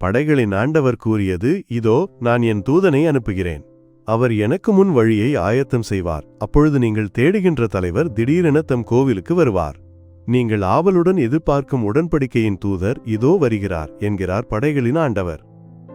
படைகளின் ஆண்டவர் கூறியது இதோ நான் என் தூதனை அனுப்புகிறேன். அவர் எனக்கு முன் வழியை ஆயத்தம் செய்வார். அப்பொழுது நீங்கள் தேடுகின்ற தலைவர் திடீரென தம் கோவிலுக்கு வருவார். நீங்கள் ஆவலுடன் எதிர்பார்க்கும் உடன்படிக்கையின் தூதர் இதோ வருகிறார் என்கிறார் படைகளின் ஆண்டவர்.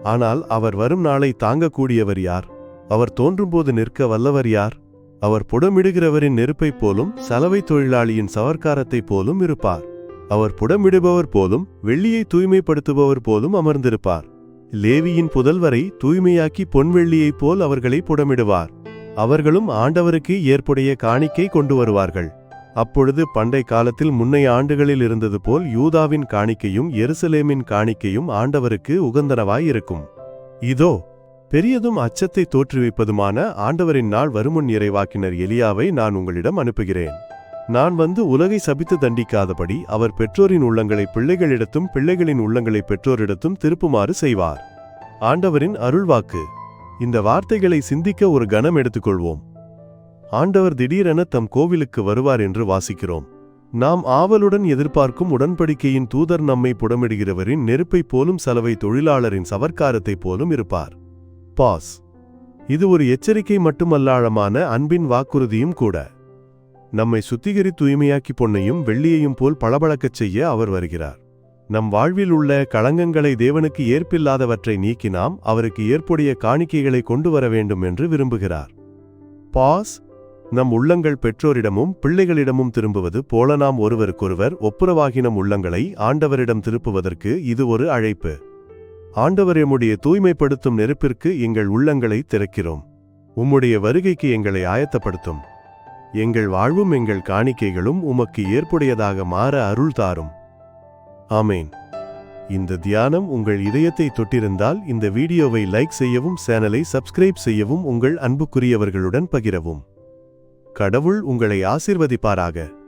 ஆனால் அவர் வரும் நாளை தாங்கக்கூடியவர் யார்? அவர் தோன்றும்போது நிற்க வல்லவர் யார்? அவர் புடமிடுகிறவரின் நெருப்பைப் போலும் சலவை தொழிலாளியின் சவர்க்காரத்தைப் போலும் இருப்பார். அவர் புடமிடுபவர் போலும் வெள்ளியை தூய்மைப்படுத்துபவர் போலும் அமர்ந்திருப்பார். லேவியின் புதல்வரை தூய்மையாக்கி பொன்வெள்ளியைப் போல் அவர்களை புடமிடுவார். அவர்களும் ஆண்டவருக்கு ஏற்புடைய காணிக்கை கொண்டு வருவார்கள். அப்பொழுது பண்டை காலத்தில் முன்னைய ஆண்டுகளில் இருந்தது போல் யூதாவின் காணிக்கையும் எருசலேமின் காணிக்கையும் ஆண்டவருக்கு உகந்தனவாய் இருக்கும் இதோ பெரியதும் அச்சத்தை தோற்றுவிப்பதுமான ஆண்டவரின் நாள் வருமுன் இறைவாக்கினர் எலியாவை நான் உங்களிடம் அனுப்புகிறேன். நான் வந்து உலகை சபித்து தண்டிக்காதபடி அவர் பெற்றோரின் உள்ளங்களை பிள்ளைகளிடத்தும் பிள்ளைகளின் உள்ளங்களை பெற்றோரிடத்தும் திருப்புமாறு செய்வார். ஆண்டவரின் அருள்வாக்கு. இந்த வார்த்தைகளை சிந்திக்க ஒரு கணம் எடுத்துக்கொள்வோம். ஆண்டவர் திடீரென தம் கோவிலுக்கு வருவார் என்று வாசிக்கிறோம். நாம் ஆவலுடன் எதிர்பார்க்கும் உடன்படிக்கையின் தூதர் நம்மை புடமிடுகிறவரின் நெருப்பைப் போலும் சலவை தொழிலாளரின் சவர்க்காரத்தைப் போலும் இருப்பார். பாஸ். இது ஒரு எச்சரிக்கை மட்டுமல்லாழமான அன்பின் வாக்குறுதியும் கூட. நம்மை சுத்திகரி தூய்மையாக்கி பொன்னையும் வெள்ளியையும் போல் பளபளக்கச் செய்ய அவர் வருகிறார். நம் வாழ்வில் உள்ள களங்கங்களை தேவனுக்கு ஏற்பில்லாதவற்றை நீக்கி நாம் அவருக்கு ஏற்புடைய காணிக்கைகளை கொண்டு வர வேண்டும் என்று விரும்புகிறார். பாஸ் நம் உள்ளங்கள் பெற்றோரிடமும் பிள்ளைகளிடமும் திரும்புவது போல நாம் ஒருவருக்கொருவர் ஒப்புரவாகினம் உள்ளங்களை ஆண்டவரிடம் திருப்புவதற்கு இது ஒரு அழைப்பு. ஆண்டவர் எம்முடைய தூய்மைப்படுத்தும் நெருப்பிற்கு எங்கள் உள்ளங்களை திறக்கிறோம். உம்முடைய வருகைக்கு எங்களை ஆயத்தப்படுத்தும். எங்கள் வாழ்வும் எங்கள் காணிக்கைகளும் உமக்கு ஏற்புடையதாக மாற அருள் தாரும். ஆமேன். இந்த தியானம் உங்கள் இதயத்தை தொட்டிருந்தால் இந்த வீடியோவை லைக் செய்யவும் சேனலை சப்ஸ்கிரைப் செய்யவும் உங்கள் அன்புக்குரியவர்களுடன் பகிரவும். கடவுள் உங்களை ஆசிர்வதிப்பாராக.